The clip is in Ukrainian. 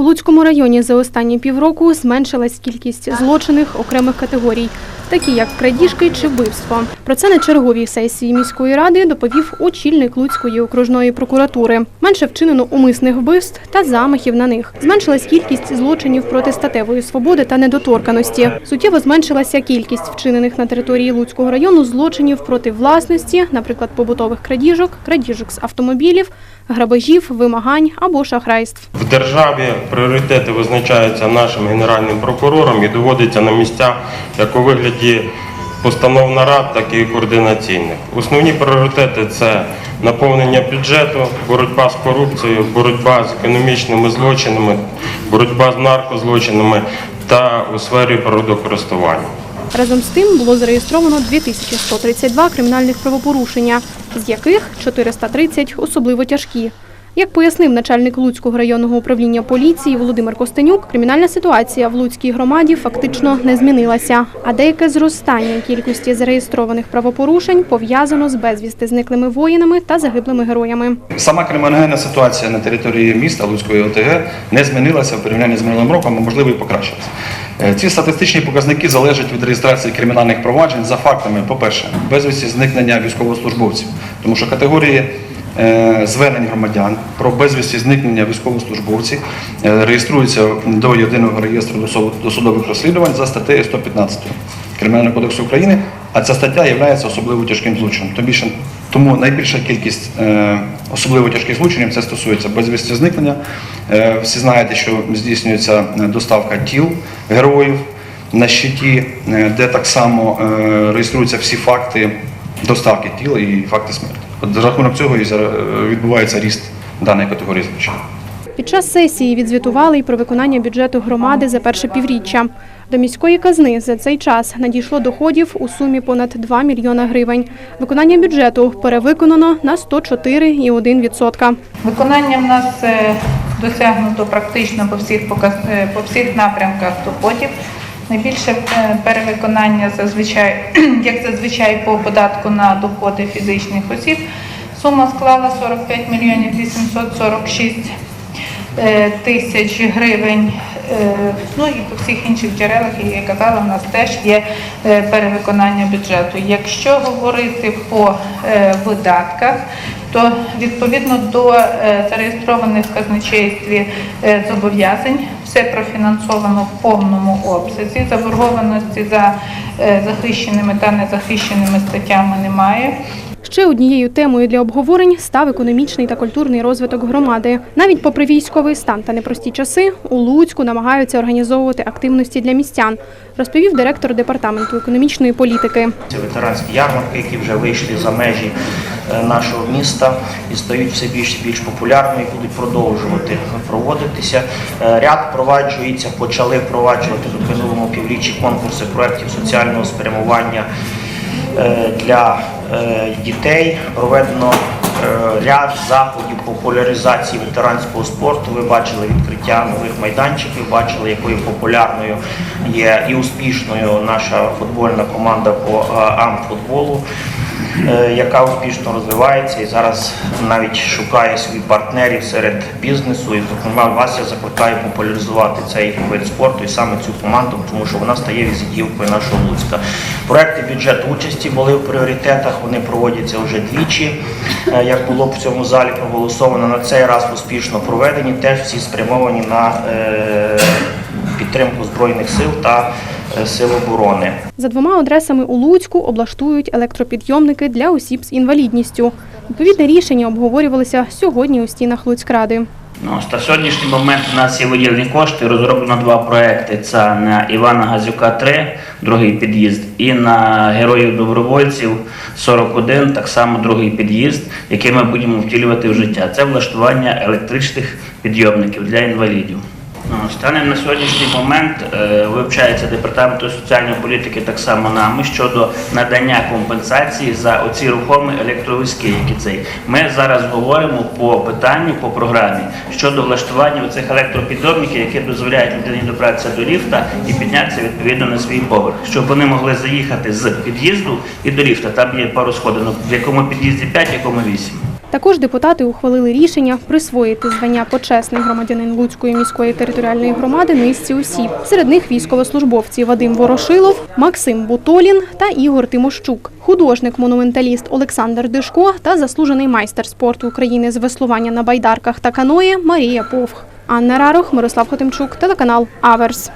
У Луцькому районі за останні півроку зменшилась кількість злочинних окремих категорій, такі як крадіжки чи вбивство. Про це на черговій сесії міської ради доповів очільник Луцької окружної прокуратури. Менше вчинено умисних вбивств та замахів на них. Зменшилась кількість злочинів проти статевої свободи та недоторканості. Суттєво зменшилася кількість вчинених на території Луцького району злочинів проти власності, наприклад, побутових крадіжок, крадіжок з автомобілів, грабежів, вимагань або шахрайств. В державі пріоритети визначаються нашим генеральним прокурором і доводяться на місця як у вигляді постанов нарад, так і координаційних. Основні пріоритети це наповнення бюджету, боротьба з корупцією, боротьба з економічними злочинами, боротьба з наркозлочинами та у сфері природокористування. Разом з тим було зареєстровано 2132 кримінальних правопорушення, з яких 430 особливо тяжкі. Як пояснив начальник Луцького районного управління поліції Володимир Костенюк, кримінальна ситуація в Луцькій громаді фактично не змінилася, а деяке зростання кількості зареєстрованих правопорушень пов'язано з безвісти зниклими воїнами та загиблими героями. Сама криміногенна ситуація на території міста Луцької ОТГ не змінилася в порівнянні з минулим роком, а можливо і покращилася. Е, Ці статистичні показники залежать від реєстрації кримінальних проваджень за фактами, по-перше, безвісті зникнення військовослужбовців, тому що категорії е, звернень громадян про безвісті зникнення військовослужбовців е, реєструються до єдиного реєстру досудових розслідувань за статтею 115 Кримінального кодексу України, а ця стаття є особливо тяжким злочином. Тому найбільша кількість е, особливо тяжких злочинів це стосується безвісті зникнення. Е, всі знаєте, що здійснюється е, доставка тіл героїв на щиті, де так само реєструються всі факти доставки тіл і факти смерті. От за рахунок цього і відбувається ріст даної категорії злочинів. Під час сесії відзвітували й про виконання бюджету громади за перше півріччя. До міської казни за цей час надійшло доходів у сумі понад 2 мільйона гривень. Виконання бюджету перевиконано на 104,1%. Виконання в нас е, досягнуто практично по всіх е, по всіх напрямках доходів. Найбільше е, перевиконання зазвичай, як зазвичай по податку на доходи фізичних осіб. Сума склала 45 мільйонів 846 е, тисяч гривень. Е, Ну і по всіх інших джерелах, як я казала, у нас теж є е, перевиконання бюджету. Якщо говорити по е, видатках, то відповідно до е, зареєстрованих в казначействі е, зобов'язань все профінансовано в повному обсязі. Заборгованості за е, захищеними та незахищеними статтями немає. Ще однією темою для обговорень став економічний та культурний розвиток громади. Навіть попри військовий стан та непрості часи, у Луцьку намагаються організовувати активності для містян, розповів директор департаменту економічної політики. Це ветеранські ярмарки, які вже вийшли за межі е, нашого міста і стають все більш і більш популярними і будуть продовжувати проводитися. Е, Ряд впроваджується, почали впроваджувати в минулому півріччі конкурси проєктів соціального спрямування е, для дітей. Проведено е, ряд заходів популяризації ветеранського спорту. Ви бачили відкриття нових майданчиків, бачили, якою популярною є і успішною наша футбольна команда по е, амфутболу, е, яка успішно розвивається і зараз навіть шукає своїх партнерів серед бізнесу. І зокрема вас я закликаю популяризувати цей вид спорту і саме цю команду, тому що вона стає візитівкою нашого Луцька. Проекти бюджету участі були в пріоритетах. Вони проводяться вже двічі. Е, Як було в цьому залі проголосовано на цей раз успішно проведені, теж всі спрямовані на е, підтримку збройних сил та е, сил оборони. За двома адресами у Луцьку облаштують електропідйомники для осіб з інвалідністю. Відповідне рішення обговорювалося сьогодні у стінах Луцькради. Ну, на сьогоднішній момент у нас є виділені кошти. Розроблено два проекти: це на Івана Газюка 3, другий під'їзд, і на героїв добровольців 41, так само другий під'їзд, який ми будемо втілювати в життя. Це влаштування електричних підйомників для інвалідів. Ну, Станом на сьогоднішній момент е, вивчається департаменту соціальної політики так само нами щодо надання компенсації за оці рухомі електровізки, які цей. Ми зараз говоримо по питанню, по програмі щодо влаштування цих електропідйомників, які дозволяють людині добратися до ліфта і піднятися відповідно на свій поверх, щоб вони могли заїхати з під'їзду і до ліфта. Там є пару сходинок, в якому під'їзді 5, в якому 8. Також депутати ухвалили рішення присвоїти звання почесний громадянин Луцької міської територіальної громади низці осіб. Серед них військовослужбовці Вадим Ворошилов, Максим Бутолін та Ігор Тимощук, художник-монументаліст Олександр Дишко та заслужений майстер спорту України з веслування на байдарках та каної Марія Повх. Анна Рарох, Мирослав Хотимчук, телеканал Аверс.